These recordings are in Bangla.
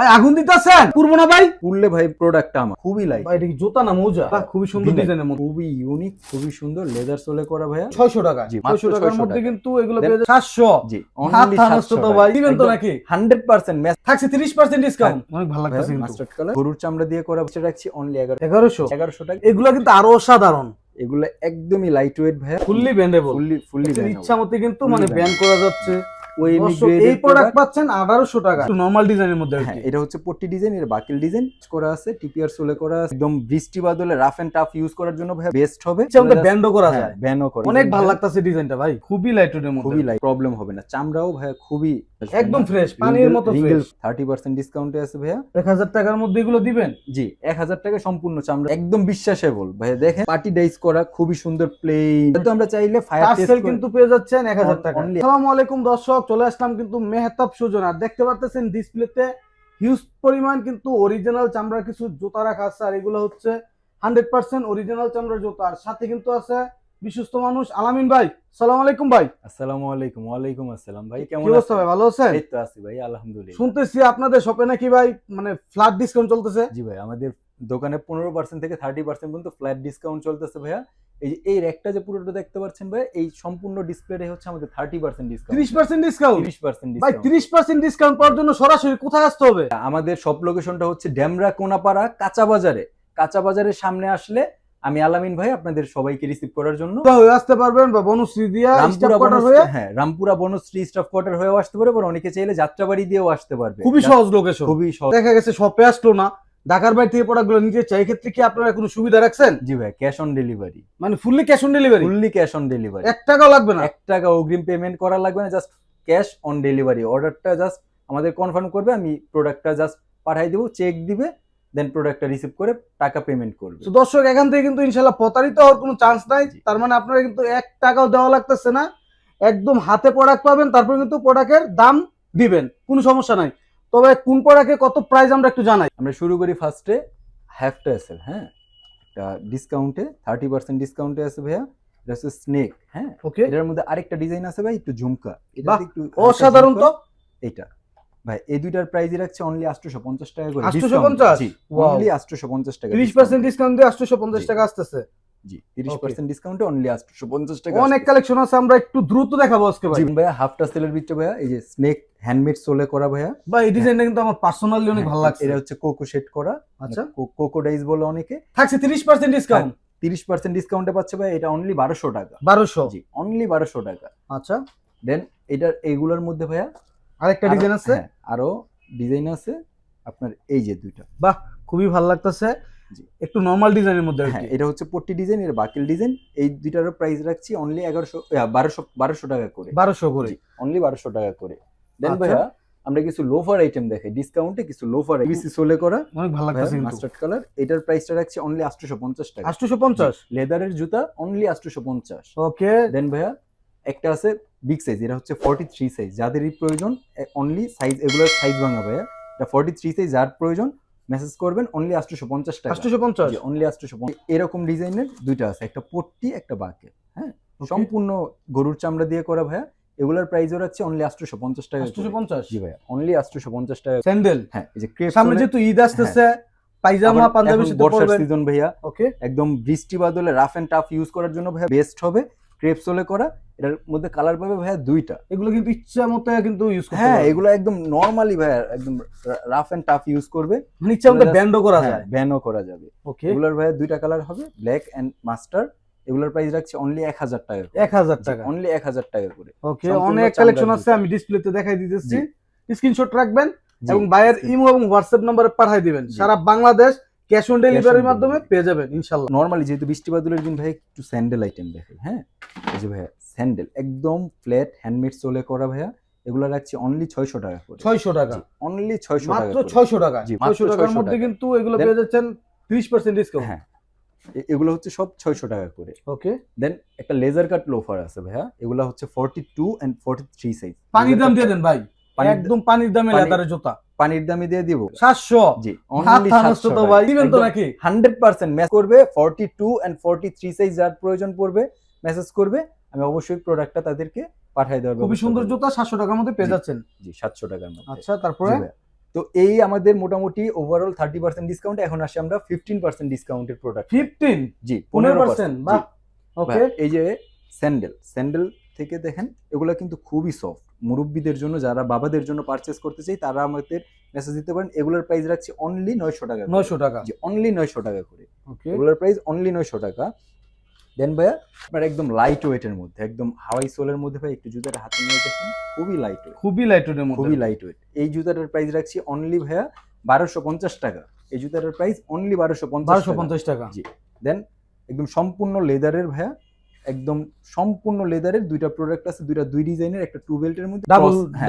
ভাই আগুন দিতেছেন? পূর্ব না ভাই। পুরলে ভাই প্রোডাক্টটা আমার। খুবই লাইট ভাই এটা কি জুতা না মোজা? বাহ, খুবই সুন্দর ডিজাইনের মধ্যে খুবই ইউনিক খুবই সুন্দর। লেদার সোলে করা ভাইয়া। ছয়শো টাকা। জি, মাত্র ছয়শো টাকার মধ্যে কিন্তু এগুলো পেয়ে যাচ্ছে সাতশো। জি হাত থানস্ত তো ভাই। দিবেন তো নাকি? হান্ড্রেড পার্সেন্ট ম্যাচ থাকছে তিরিশ পার্সেন্ট ডিসকাউন্ট অনেক ভালো লাগতেছে কিন্তু। মাস্টার্ড কালার গরুর চামড়া দিয়ে করা হচ্ছে রাখছি অনলি এগারো এগারোশো। এগারোশো টাকা। এগুলো কিন্তু আরও অসাধারণ। এগুলো একদমই লাইট ওয়েট ভাইয়া ফুললি ব্যান্ডেবল ফুললি ফুললি ইচ্ছা মতো কিন্তু মানে bannable. ব্যান করা যাচ্ছে। ওই এই প্রোডাক্ট পাচ্ছেন আঠারোশো টাকা। নরমাল ডিজাইনের মধ্যে হ্যাঁ এটা হচ্ছে পট্টি ডিজাইন এর বাকিল ডিজাইন করা আছে টিপিআর সোলে করা একদম বৃষ্টি বাদলে রাফ এন্ড টাফ ইউজ করার জন্য ভাই বেস্ট হবে। ব্যান্ডও করা যায়। ব্যানও করে অনেক ভালো লাগতেছে ডিজাইনটা ভাই। খুবই লাইট মধ্যে। খুবই লাইট প্রবলেম হবে না। চামড়াও ভাইয়া খুবই একদম ফ্রেশ পানির মতো ফ্রেশ থার্টি পার্সেন্ট ডিসকাউন্টে আছে ভাইয়া। এক হাজার টাকার মধ্যে এগুলো দিবেন? জি এক হাজার টাকা সম্পূর্ণ চামড়া একদম বিশ্বাসেবল। ভাইয়া দেখেন পার্টি ডাইস করা খুবই সুন্দর প্লেন তো আমরা চাইলে ফায়ার পার্সেল কিন্তু পেয়ে যাচ্ছেন এক হাজার On- টাকা। আসসালামু আলাইকুম দর্শক চলে আসলাম কিন্তু মেহতাব সুজন। আর দেখতে পারতেছেন ডিসপ্লেতে হিউজ পরিমাণ কিন্তু অরিজিনাল চামড়ার কিছু জুতা রাখা আছে আর এগুলো হচ্ছে হান্ড্রেড পার্সেন্ট অরিজিনাল চামড়ার জুতা। আর সাথে কিন্তু আছে বিশ্বস্ত মানুষ আলামিন ভাই সালাম আলাইকুম ভাই। আসসালামু আলাইকুম ওয়ালাইকুম আসসালাম ভাই কেমন কি অবস্থা ভাই ভালো আছেন? এই তো আছি ভাই আলহামদুলিল্লাহ। শুনতেছি আপনাদের শপে নাকি ভাই মানে ফ্ল্যাট ডিসকাউন্ট চলতেছে? জি ভাই আমাদের দোকানে পনেরো পার্সেন্ট থেকে থার্টি পার্সেন্ট পর্যন্ত ফ্ল্যাট ডিসকাউন্ট চলতেছে ভাইয়া। এই যে এই র্যাকটা যে পুরোটা দেখতে পাচ্ছেন ভাই এই সম্পূর্ণ ডিসপ্লে হচ্ছে আমাদের থার্টি পার্সেন্ট ডিসকাউন্ট ত্রিশ পার্সেন্ট ডিসকাউন্ট তিরিশ পার্সেন্ট ভাই ত্রিশ পার্সেন্ট ডিসকাউন্ট পাওয়ার জন্য সরাসরি কোথায় আসতে হবে? আমাদের সব লোকেশনটা হচ্ছে ড্যামরা কোনাপাড়া কাঁচা বাজারে। কাঁচা বাজারের সামনে আসলে আমি আলামিন ভাই আপনাদের সবাইকে রিসিভ করার জন্য। হয়ে আসতে পারবেন বা বনশ্রী দিয়া রামপুরা বনশ্রী- হয়ে হ্যাঁ রামপুরা বনশ্রী স্টাফ কোয়ার্টার হয়েও আসতে পারে বা অনেকে চাইলে যাত্রাবাড়ি দিয়েও আসতে পারবে। খুবই সহজ লোকেশন খুবই সহজ। দেখা গেছে শপে আসলো না ঢাকার বাইরে থেকে প্রোডাক্টগুলো নিতে চাই ক্ষেত্রে কি আপনারা কোনো সুবিধা রাখছেন? জি ভাই ক্যাশ অন ডেলিভারি মানে fully cash on delivery fully cash on delivery এক টাকাও লাগবে না? এক টাকা অগ্রিম পেমেন্ট করা লাগবে না জাস্ট ক্যাশ অন ডেলিভারি অর্ডারটা জাস্ট আমাদের কনফার্ম করবে আমি প্রোডাক্টটা জাস্ট পাঠাই দেবো চেক দিবে দেন প্রোডাক্টটা রিসিভ করে টাকা পেমেন্ট করবে। তো দর্শক এখান থেকে কিন্তু ইনশাল্লাহ প্রতারিত হওয়ার কোনো চান্স নাই। তার মানে আপনারা কিন্তু এক টাকাও দেওয়া লাগতেছে না। একদম হাতে প্রোডাক্ট পাবেন তারপর কিন্তু প্রোডাক্টের দাম দিবেন। কোনো সমস্যা নাই। তবে কোন প্রোডাক্টে কত প্রাইস আমরা একটু জানাই। আমরা শুরু করি ফার্স্টে হ্যাফটা এসেল হ্যাঁ? একটা ডিসকাউন্টে থার্টি পার্সেন্ট ডিসকাউন্টে আছে ভাইয়া। এটা হচ্ছে স্নেক হ্যাঁ? ওকে এটার মধ্যে আরেকটা ডিজাইন আছে ভাই একটু ঝুমকা। এটা একটু অসাধারণ তো। এটা ভাই এই দুইটার প্রাইসই রাখছে অনলি আটশোশো পঞ্চাশ টাকা করে 850? জি অনলি আটশোশো পঞ্চাশ টাকা তিরিশ পার্সেন্ট ডিসকাউন্ট দিয়ে আটশোশো পঞ্চাশ জি। টাকা আসতেছে। জি ডিসকাউন্টে অনলি টাকা অনেক কালেকশন আছে আমরা একটু দ্রুত দেখাবো আজকে ভাই। জি ভাইয়া হাফটা সেলের ভিতরে ভাইয়া এই যে স্নেক হ্যান্ডমেড সোলে করা ভাইয়া। এই ডিজাইনটা কিন্তু আমার পার্সোনালি অনেক ভালো লাগছে। এটা হচ্ছে কোকো শেড করা। আচ্ছা। কোকো ডাইস বলে অনেকে। থাকছে তিরিশ পার্সেন্ট ডিসকাউন্ট তিরিশ পার্সেন্ট ডিসকাউন্টে পাচ্ছে ভাই এটা অনলি বারোশো টাকা। বারোশো। জি অনলি বারোশো টাকা। আচ্ছা। দেন এটার এইগুলোর মধ্যে ভাইয়া আরেকটা আরো- ডিজাইন আছে? হ্যাঁ, আরও ডিজাইন আছে। আপনার এই যে দুইটা। বাহ খুবই ভালো লাগতেছে। একটু নর্মাল ডিজাইনের মধ্যে হ্যাঁ এটা হচ্ছে পট্টি ডিজাইন এর বাকিল ডিজাইন এই দুইটার প্রাইস রাখছি অনলি এগারোশো বারোশো বারোশো টাকা করে। বারোশো করে। অনলি বারোশো টাকা করে। দেন আচ্ছা। ভাইয়া আমরা কিছু লোফার আইটেম দেখাই ডিসকাউন্টে কিছু লোফার বিসি সোলে করা অনেক ভালো লাগতেছে কিন্তু। মাস্টার্ড কালার এটার প্রাইসটা রাখছি অনলি আটশোশো পঞ্চাশ টাকা আটশোশো পঞ্চাশ লেদারের জুতা অনলি আটশোশো পঞ্চাশ ওকে দেন ভাইয়া একটা আছে বিগ সাইজ এটা হচ্ছে ফর্টি থ্রি সাইজ যাদেরই প্রয়োজন অনলি সাইজ এগুলোর সাইজ ভাঙা ভাইয়া। এটা ফর্টি থ্রি সাইজ যার প্রয়োজন মেসেজ করবেন অনলি আটশোশো পঞ্চাশ টাকা। আটশোশো পঞ্চাশ অনলি আটশোশো এরকম ডিজাইনের দুইটা আছে একটা পট্টি একটা বাকে হ্যাঁ? সম্পূর্ণ গরুর চামড়া দিয়ে করা ভাইয়া। এগুলোর প্রাইসও রাখছে অনলি আটশোশো পঞ্চাশ টাকা আটশোশো করে। পঞ্চাশ জি ভাইয়া অনলি আটশোশো পঞ্চাশ টাকা স্যান্ডেল হ্যাঁ এই যে ক্রেপ সামনে যেহেতু ঈদ আসতেছে পায়জামা পাঞ্জাবি সাথে বর্ষার সিজন ভাইয়া। ওকে একদম বৃষ্টি বাদলে রাফ এন্ড টাফ ইউজ করার জন্য ভাইয়া বেস্ট হবে। ক্রেপ সোলে করা এটার মধ্যে কালার পাবে ভাইয়া দুইটা। এগুলো কিন্তু ইচ্ছা মতো কিন্তু ইউজ করতে হ্যাঁ এগুলো একদম নর্মালি ভাইয়া একদম রাফ এন্ড টাফ ইউজ করবে। মানে ইচ্ছা মতো এগুলো ব্যান্ডও করা হ্যাঁ যায়। ব্যানও করা যাবে। ওকে এগুলোর ভাইয়া দুইটা কালার হবে ব্ল্যাক এন্ড মাস্টার এগুলোর প্রাইস রাখছি অনলি এক হাজার টাকা এক হাজার টাকা। অনলি এক হাজার টাকা করে। ওকে অনেক কালেকশন আছে। আমি ডিসপ্লেতে দেখাই দিতেছি। স্ক্রিনশট রাখবেন এবং বাইরের ইমো এবং হোয়াটসঅ্যাপ নম্বরে পাঠিয়ে দিবেন। সারা বাংলাদেশ ক্যাশ অন ডেলিভারির মাধ্যমে পেয়ে যাবেন ইনশাল্লাহ। নর্মালি যেহেতু বৃষ্টি বাদলের দিন ভাই একটু স্যান্ডেল আইটেম দেখাই হ্যাঁ? এই যে ভাইয়া স্যান্ডেল একদম ফ্ল্যাট হ্যান্ডমেড সোলে করা ভাইয়া এগুলো রাখছি অনলি ছয়শো টাকা করে। ছয়শো টাকা। অনলি ছয়শো টাকা মাত্র করে। ছয়শো টাকা। জি, মাত্র ছয়শো টাকার মধ্যে। কিন্তু এগুলো পেয়ে যাচ্ছেন ত্রিশ পার্সেন্ট ডিসকাউন্ট হ্যাঁ এগুলো হচ্ছে সব ছয়শো টাকা করে। ওকে দেন একটা লেজার কাট লোফার আছে ভাইয়া এগুলো হচ্ছে forty two and forty three size পানির দাম দিয়ে দেন ভাই। একদম পানির দামে লেদারের জুতা। পানির দামে দিয়ে দিব। সাতশো। জি হাত থানস্ত তো ভাই দিবেন তো নাকি? হান্ড্রেড পার্সেন্ট ম্যাচ করবে forty two and forty three size যার প্রয়োজন পড়বে মেসেজ করবে আমি অবশ্যই প্রোডাক্টটা তাদেরকে পাঠিয়ে দেওয়ার খুবই সুন্দর। জুতা সাতশো টাকার মধ্যে পেয়ে। যাচ্ছেন। জি সাতশো টাকার মধ্যে। আচ্ছা তারপরে? তো এই আমাদের মোটামুটি ওভারঅল থার্টি পার্সেন্ট ডিসকাউন্ট এখন আসে আমরা ফিফটিন পার্সেন্ট ডিসকাউন্টের প্রোডাক্ট ফিফটিন জি পনেরো পার্সেন্ট বাহ ওকে এই যে স্যান্ডেল স্যান্ডেল থেকে দেখেন এগুলা কিন্তু খুবই সফট মুরব্বীদের জন্য যারা বাবাদের জন্য পারচেস করতে চাই তারা আমাদের মেসেজ দিতে পারেন এগুলোর প্রাইস রাখছি অনলি নয়শো টাকা নয়শো টাকা। জি অনলি নয়শো টাকা করে। ওকে এগুলোর প্রাইস অনলি নয়শো টাকা। দেন ভাইয়া আপনার একদম লাইট ওয়েটের মধ্যে একদম হাওয়াই সোলের মধ্যে ভাই একটু জুতাটা হাতে নিয়ে দেখেন খুবই লাইট ওয়েট খুবই লাইট ওয়েটের মধ্যে। খুবই লাইট ওয়েট এই জুতাটার প্রাইস রাখছি অনলি ভাইয়া বারোশো পঞ্চাশ টাকা। এই জুতাটার প্রাইস অনলি বারোশো পঞ্চাশ বারোশো পঞ্চাশ টাকা। জি। দেন একদম সম্পূর্ণ লেদারের ভাইয়া একদম সম্পূর্ণ লেদারের দুইটা প্রোডাক্ট আছে দুইটা দুই ডিজাইনের একটা টু বেল্টের মধ্যে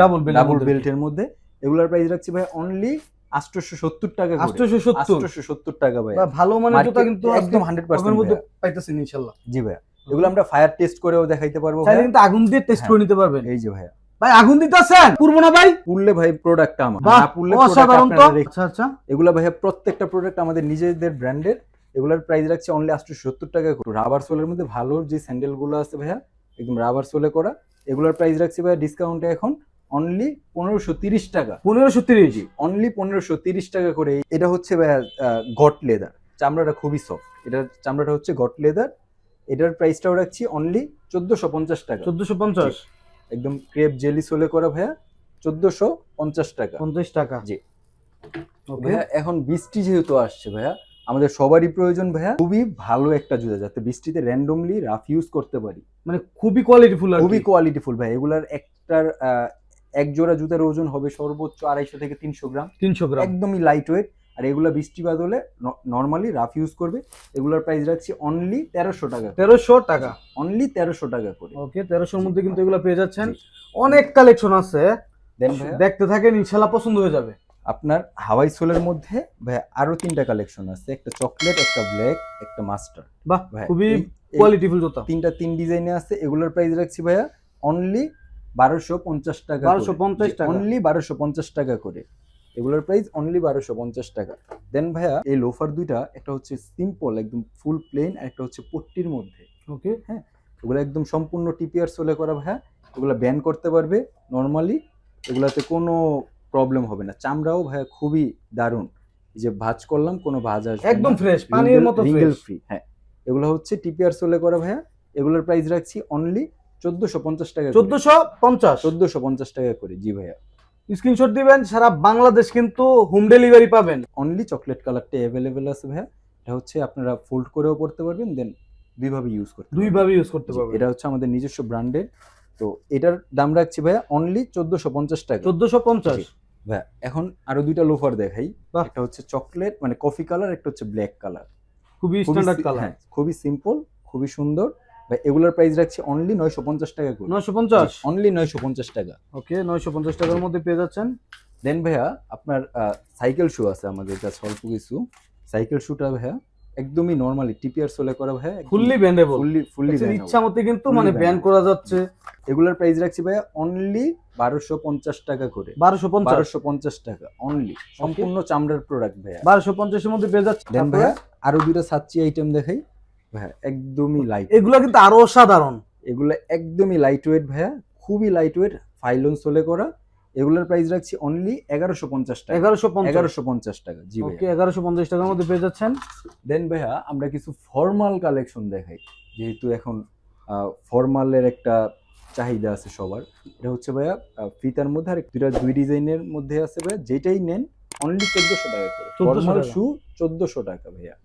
double belt এর ডাবল বেল্টের মধ্যে। এগুলোর প্রাইস রাখছি ভাই অনলি আটশোশো সত্তর টাকা করে। আটশোশো সত্তর আটশোশো সত্তর টাকা ভাই। ভালো মানের জুতা কিন্তু একদম হান্ড্রেড পার্সেন্ট মধ্যে পাইতেছেন ইনশাল্লাহ। জি ভাইয়া। এগুলো আমরা ফায়ার টেস্ট করেও দেখাইতে পারব চাইলে কিন্তু আগুন দিয়ে টেস্ট করে নিতে পারবেন। এই যে ভাইয়া। ভাই আগুন দিতেছেন? পুরবো না ভাই? পুরলে ভাই প্রোডাক্টটা আমার। না পুরলে অসাধারণ তো। আচ্ছা আচ্ছা। এগুলো ভাইয়া প্রত্যেকটা প্রোডাক্ট আমাদের নিজেদের ব্র্যান্ডের এগুলোর প্রাইস রাখছে অনলি আটশো সত্তর টাকা করে। রাবার সোলের মধ্যে ভালো যে স্যান্ডেলগুলো আছে ভাইয়া একদম রাবার সোলে করা এগুলোর প্রাইস রাখছি ভাইয়া ডিসকাউন্টে এখন অনলি পনেরোশো তিরিশ টাকা। পনেরোশো তিরিশ। অনলি পনেরোশো তিরিশ টাকা করে। এটা হচ্ছে ভাইয়া গট লেদার চামড়াটা খুবই সফট এটার চামড়াটা হচ্ছে গট লেদার এটার প্রাইসটাও রাখছি অনলি চোদ্দোশো পঞ্চাশ টাকা। চোদ্দোশো পঞ্চাশ। একদম ক্রেপ জেলি সোলে করা ভাইয়া চোদ্দোশো পঞ্চাশ টাকা। পঞ্চাশ টাকা। জি। ভাইয়া এখন বৃষ্টি যেহেতু আসছে ভাইয়া আমাদের সবারই প্রয়োজন ভাইয়া। খুবই ভালো একটা জুতা যাতে বৃষ্টিতে র্যান্ডমলি রাফ ইউজ করতে পারি। মানে খুবই কোয়ালিটিফুল খুবই। কোয়ালিটিফুল ভাই এগুলার একটার এক জোড়া জুতার ওজন হবে সর্বোচ্চ আড়াইশো থেকে তিনশো গ্রাম। তিনশো গ্রাম। একদমই লাইট ওয়েট আর এগুলা বৃষ্টি বাদলে নর্মালি রাফ ইউজ করবে। এগুলার প্রাইস রাখছি অনলি তেরোশো টাকা তেরোশো টাকা। অনলি তেরোশো টাকা করে। ওকে তেরোশোর মধ্যে কিন্তু এগুলো পেয়ে যাচ্ছেন। অনেক কালেকশন আছে। দেন দেখতে থাকেন ইনশাল্লাহ পছন্দ হয়ে যাবে। আপনার হাওয়াই সোলের মধ্যে আরও তিনটা কালেকশন আছে একটা চকলেট একটা ব্ল্যাক একটা মাস্টার বাহ খুবই কোয়ালিটিফুল জুতা। তিনটা তিন ডিজাইনে আছে এগুলোর প্রাইস রাখছি ভাইয়া অনলি বারোশো পঞ্চাশ টাকা 1250 টাকা। অনলি বারোশো পঞ্চাশ টাকা করে। এগুলোর প্রাইস অনলি বারোশো পঞ্চাশ টাকা। দেন ভাইয়া এই লোফার দুইটা একটা হচ্ছে সিম্পল একদম ফুল প্লেন আর একটা হচ্ছে পট্টির মধ্যে। ওকে। হ্যাঁ এগুলো একদম সম্পূর্ণ টিপিআর সোলে করা ভাইয়া। এগুলো ব্যান করতে পারবে নর্মালি এগুলাতে কোনো প্রবলেম হবে না। চামড়াও ভাইয়া খুবই দারুণ। যে ভাজ করলাম কোনো ভাজ আসবে একদম ফ্রেশ পানির মতো রিঙ্গেল ফ্রি হ্যাঁ। এগুলো হচ্ছে টিপিআর সোলে করা ভাইয়া। এগুলোর প্রাইস রাখছি অনলি চোদ্দশো পঞ্চাশ টাকা চোদ্দশো পঞ্চাশ? চোদ্দশো পঞ্চাশ টাকা করে জি ভাইয়া। স্ক্রিনশট দিবেন সারা বাংলাদেশ কিন্তু হোম ডেলিভারি পাবেন। অনলি চকলেট কালারটা অ্যাভেলেবেল আছে ভাইয়া। এটা হচ্ছে আপনারা ফোল্ড করেও পড়তে পারবেন দেন দুইভাবে ইউজ করতে। দুইভাবে ইউজ করতে পারবেন। এটা হচ্ছে আমাদের নিজস্ব ব্র্যান্ডের তো এটার দাম রাখছি ভাইয়া অনলি চোদ্দশো পঞ্চাশ টাকা। চোদ্দশো পঞ্চাশ? ভাইয়া এখন আরও দুইটা লোফার দেখাই। একটা হচ্ছে চকলেট মানে কফি কালার একটা হচ্ছে ব্ল্যাক কালার খুবই খুবই স্ট্যান্ডার্ড কালার হ্যাঁ, খুবই সিম্পল খুবই সুন্দর। ভাই এগুলোর প্রাইস রাখছি অনলি নয়শো পঞ্চাশ টাকা করে। নয়শো পঞ্চাশ? অনলি নয়শো পঞ্চাশ টাকা। ওকে নয়শো পঞ্চাশ টাকার মধ্যে পেয়ে যাচ্ছেন। দেন ভাইয়া আপনার সাইকেল শু আছে আমাদের কাছে অল্প কিছু। সাইকেল শুটা ভাইয়া একদমই নর্মালি টিপিআর সোলে করা ভাইয়া ফুললি ব্যান্ডেবল ফুললি ফুললি ইচ্ছা মতো কিন্তু মানে bannable. ব্যান করা যাচ্ছে। এগুলোর প্রাইস রাখছি ভাইয়া অনলি বারোশো পঞ্চাশ টাকা করে। বারোশো বারোশো পঞ্চাশ টাকা অনলি সম্পূর্ণ চামড়ার প্রোডাক্ট ভাইয়া। বারোশো পঞ্চাশের মধ্যে পেয়ে যাচ্ছে দেন ভাইয়া আরও দুইটা সাচ্চি আইটেম দেখাই। ভাইয়া একদমই লাইট এগুলো কিন্তু আরও অসাধারণ। এগুলো একদমই লাইট ওয়েট ভাইয়া খুবই লাইট ওয়েট ফাইলন সোলে করা। এগুলোর প্রাইস রাখছি অনলি এগারোশো পঞ্চাশ টাকা। এগারোশো এগারোশো পঞ্চাশ টাকা জি ওকে এগারোশো পঞ্চাশ টাকার মধ্যে পেয়ে যাচ্ছেন? দেন ভাইয়া আমরা কিছু ফর্মাল কালেকশন দেখাই। যেহেতু এখন ফর্মালের একটা চাহিদা আছে সবার। এটা হচ্ছে ভাইয়া ফিতার মধ্যে আর দুইটা দুই ডিজাইনের মধ্যে আছে ভাইয়া। যেটাই নেন অনলি চোদ্দশো টাকা করে। ফর্মাল শু চোদ্দশো টাকা ভাইয়া।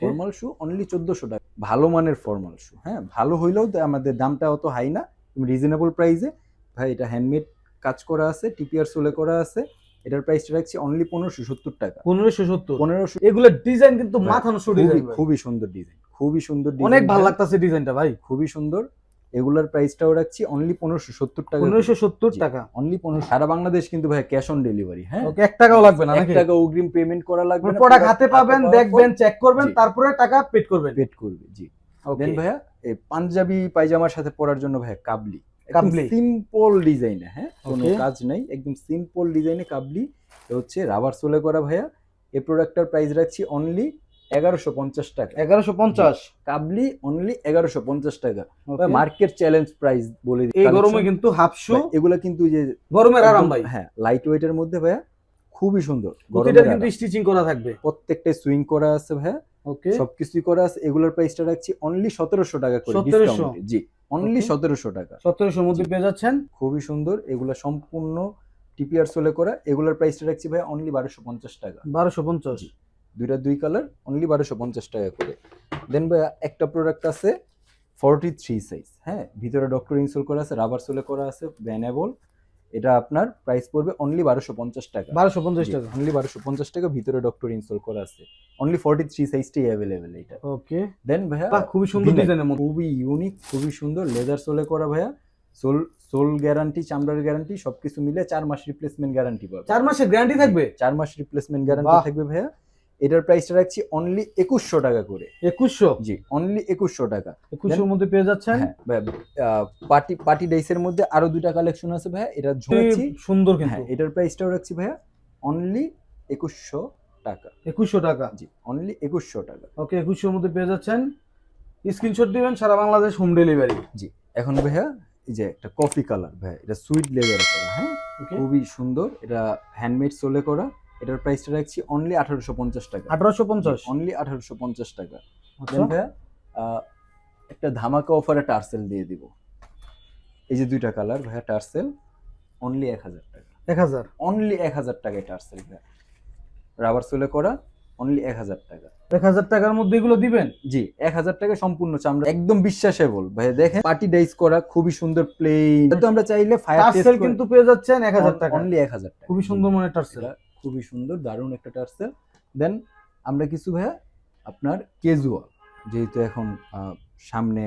ফর্মাল শু অনলি চোদ্দশো টাকা। ভালো মানের ফর্মাল শু হ্যাঁ? ভালো হইলেও তো আমাদের দামটা অত হাই না। রিজনেবল প্রাইসে ভাই এটা হ্যান্ডমেড কাজ করা আছে টিপিআর সোলে করা আছে। এটার প্রাইসটা রাখছি অনলি পনেরোশো সত্তর টাকা। পনেরোশো সত্তর? পনেরোশো এগুলোর ডিজাইন কিন্তু মাথা নষ্ট খুবই ডিজাইন খুবই সুন্দর ডিজাইন খুবই সুন্দর অনেক ভালো লাগতেছে ডিজাইনটা ভাই। খুবই সুন্দর। এগুলার প্রাইসটাও রাখছি অনলি পনেরোশো সত্তর টাকা। পনেরোশো সত্তর টাকা। অনলি পনেরো সারা বাংলাদেশ কিন্তু ভাই ক্যাশ অন ডেলিভারি হ্যাঁ? ওকে এক টাকাও লাগবে না এক টাকা অগ্রিম পেমেন্ট করা লাগবে প্রোডাক্ট হাতে পাবেন দেখবেন চেক করবেন তারপরে টাকা পেড করবেন। পেড করবে জি। ওকে। দেন ভাইয়া এই পাঞ্জাবি পায়জামার সাথে পরার জন্য ভাইয়া কাবলি। কাবলি। সিম্পল ডিজাইনে হ্যাঁ? কোনো কাজ নাই একদম সিম্পল ডিজাইনে কাবলি হচ্ছে রাবার সোলে করা ভাইয়া। এই প্রোডাক্টটার প্রাইস রাখছি অনলি এগারোশো পঞ্চাশ টাকা। এগারোশো পঞ্চাশ? কাবলি অনলি এগারোশো পঞ্চাশ টাকা। মার্কেট চ্যালেঞ্জ প্রাইস বলে। এই গরমে কিন্তু হাফ শু ভাই, এগুলা কিন্তু যে গরমের আরাম ভাই। হ্যাঁ লাইট ওয়েটের মধ্যে ভাইয়া খুবই সুন্দর। গরমের কিন্তু স্টিচিং করা থাকবে। প্রত্যেকটা সুইং করা আছে ভাইয়া। ওকে সবকিছুই করা আছে। এগুলোর প্রাইসটা রাখছি অনলি সতেরোশো টাকা করে 1700 জি। অনলি সতেরোশো টাকা। সতেরোশোর মধ্যে পেয়ে যাচ্ছেন? খুবই সুন্দর। এগুলা সম্পূর্ণ টিপিআর সোলে করা। এগুলার প্রাইসটা রাখছি ভাই অনলি বারোশো পঞ্চাশ টাকা। বারোশো পঞ্চাশ। দুইটা দুই কালার অনলি বারোশো পঞ্চাশ টাকা করে। দেন ভাই একটা প্রোডাক্ট আছে ফর্টি থ্রি সাইজ হ্যাঁ ভিতরে ডক্টর ইনসোল করা আছে রাবার সোলে করা আছে ভ্যানেবল এটা আপনার প্রাইস পড়বে অনলি বারোশো পঞ্চাশ টাকা। বারোশো পঞ্চাশ টাকা। অনলি বারোশো পঞ্চাশ টাকা ভিতরে ডক্টর ইনস্টল করা আছে। অনলি ফর্টি থ্রি সাইজটাই অ্যাভেলেবেল এটা ওকে দেন ভাইয়া খুবই সুন্দর মধ্যে। খুবই ইউনিক খুবই সুন্দর লেদার সোলে করা ভাইয়া। সোল সোল গ্যারান্টি চামড়ার গ্যারান্টি সবকিছু মিলে চার মাস রিপ্লেসমেন্ট গ্যারান্টি পাবে। চার মাসের গ্যারান্টি থাকবে? চার মাস রিপ্লেসমেন্ট গ্যারান্টি থাকবে ভাইয়া। এটার প্রাইসটা রাখছি অনলি একুশশো টাকা করে। একুশশো? জি অনলি একুশশো টাকা। একুশশোর মধ্যে পেয়ে যাচ্ছেন? পার্টি পার্টি ডাইসের মধ্যে আরও দুইটা কালেকশন আছে ভাইয়া এটা ঝুঁকছি সুন্দর হ্যাঁ এটার প্রাইসটাও রাখছি ভাইয়া অনলি একুশশো টাকা। একুশশো টাকা? জি অনলি একুশশো টাকা। ওকে একুশশোর মধ্যে পেয়ে যাচ্ছেন। স্ক্রিনশট দিবেন সারা বাংলাদেশ হোম ডেলিভারি জি এখন ভাইয়া এই যে একটা কফি কালার ভাইয়া এটা সুইট লেদার করা হ্যাঁ? খুবই সুন্দর এটা হ্যান্ডমেড সোলে করা। এটার প্রাইসটা রাখছি অনলি আঠারোশো পঞ্চাশ টাকা। আঠারোশো পঞ্চাশ? অনলি আঠারোশো পঞ্চাশ টাকা। আচ্ছা। একটা ধামাকা অফারে টার্সেল দিয়ে দিব। এই যে দুইটা কালার ভাইয়া টার্সেল অনলি এক হাজার টাকা। এক হাজার? অনলি এক হাজার টাকায় টার্সেল ভাইয়া। রাবার সোলে করা অনলি এক হাজার টাকা। এক হাজার টাকার মধ্যে এগুলো দিবেন? জি এক হাজার টাকা সম্পূর্ণ চামড়া। একদম বিশ্বাসেবল। ভাই দেখেন পার্টি ডাইস করা খুবই সুন্দর প্লেন আমরা চাইলে ফায়ার কিন্তু পেয়ে যাচ্ছেন এক হাজার টাকা। অনলি এক হাজার টাকা। খুবই সুন্দর মনে টার্সেল খুবই সুন্দর দারুণ একটা টার্সেল। দেন আমরা কিছু ভাইয়া আপনার কেজুয়াল যেহেতু এখন সামনে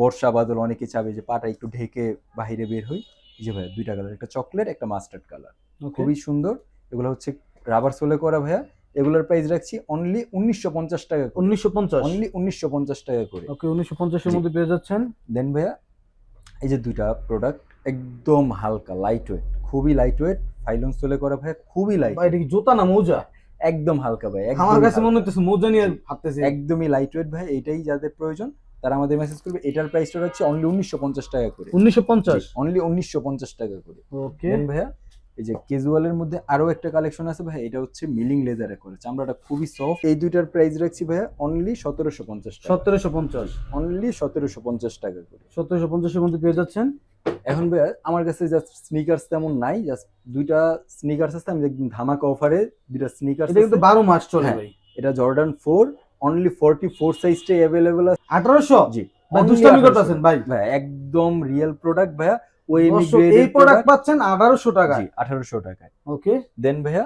বর্ষা বাদল অনেকে চাবে যে পাটা একটু ঢেকে বাইরে বের হই। যে ভাইয়া দুইটা কালার একটা চকলেট একটা মাস্টার্ড কালার খুবই সুন্দর। এগুলো হচ্ছে রাবার সোলে করা ভাইয়া। এগুলোর প্রাইস রাখছি অনলি উনিশশো পঞ্চাশ টাকা উনিশশো পঞ্চাশ? অনলি উনিশশো পঞ্চাশ টাকা করে। ওকে উনিশশো পঞ্চাশের মধ্যে পেয়ে যাচ্ছেন। দেন ভাইয়া এই যে দুইটা প্রোডাক্ট একদম হালকা লাইট ওয়েট খুবই লাইট ওয়েট ফাইলন সোলে করা ভাইয়া খুবই লাইট ভাই এটা কি জুতা না মোজা? একদম হালকা ভাই আমার কাছে মনে হচ্ছে মোজা নিয়ে ভাবতেছি। একদমই লাইট ওয়েট ভাই এটাই যাদের প্রয়োজন তারা আমাদের মেসেজ করবে এটার প্রাইসটা হচ্ছে অনলি উনিশশো পঞ্চাশ টাকা করে। উনিশশো পঞ্চাশ? অনলি উনিশশো পঞ্চাশ টাকা করে। ওকে ভাইয়া এই যে ক্যাজুয়ালের মধ্যে আরও একটা কালেকশন আছে ভাই এটা হচ্ছে মিলিং লেদারে করে। চামড়াটা খুবই সফট এই দুইটার প্রাইস রাখছি ভাইয়া অনলি সতেরোশো পঞ্চাশ টাকা। সতেরোশো পঞ্চাশ। অনলি সতেরোশো পঞ্চাশ টাকা করে। সতেরোশো পঞ্চাশের মধ্যে পেয়ে যাচ্ছেন। এখন ভাইয়া আমার কাছে জাস্ট স্নিকার্স তেমন নাই জাস্ট দুইটা স্নিকার্স আছে আমি একদম ধামাকা অফারে দুইটা স্নিকার্স এটা কিন্তু বারো মাস চলে হ্যাঁ। ভাই। এটা Jordan four only forty four সাইজটাই available আছে। আঠারোশো? জি। ভাই দুষ্টামি 1800 করতেছেন ভাই। ভাই একদম রিয়েল প্রোডাক্ট ভাইয়া ওই গ্রেডের এই প্রোডাক্ট পাচ্ছেন আঠারোশো টাকা জি 1800 টাকায়। ওকে দেন ভাইয়া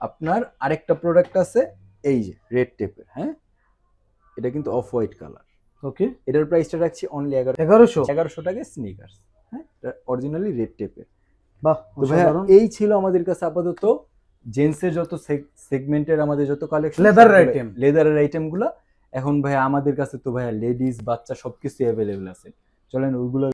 আপনার আরেকটা প্রোডাক্ট আছে এই যে রেড টেপের হ্যাঁ? এটা কিন্তু অফ হোয়াইট কালার ওকে এটার প্রাইসটা রাখছি অনলি এগারো এগারোশো। এগারোশো টাকায় স্নিকার্স অরিজিনালি রেড টেপের বাহ তো ভাইয়া এই ছিল আমাদের কাছে আপাতত জেন্টসের যত সেগমেন্টের আমাদের যত কালেকশন লেদারের আইটেম। লেদারের আইটেমগুলা এখন ভাইয়া আমাদের কাছে তো ভাইয়া লেডিস বাচ্চা সবকিছু অ্যাভেলেবেল আছে। চলেন ওইগুলো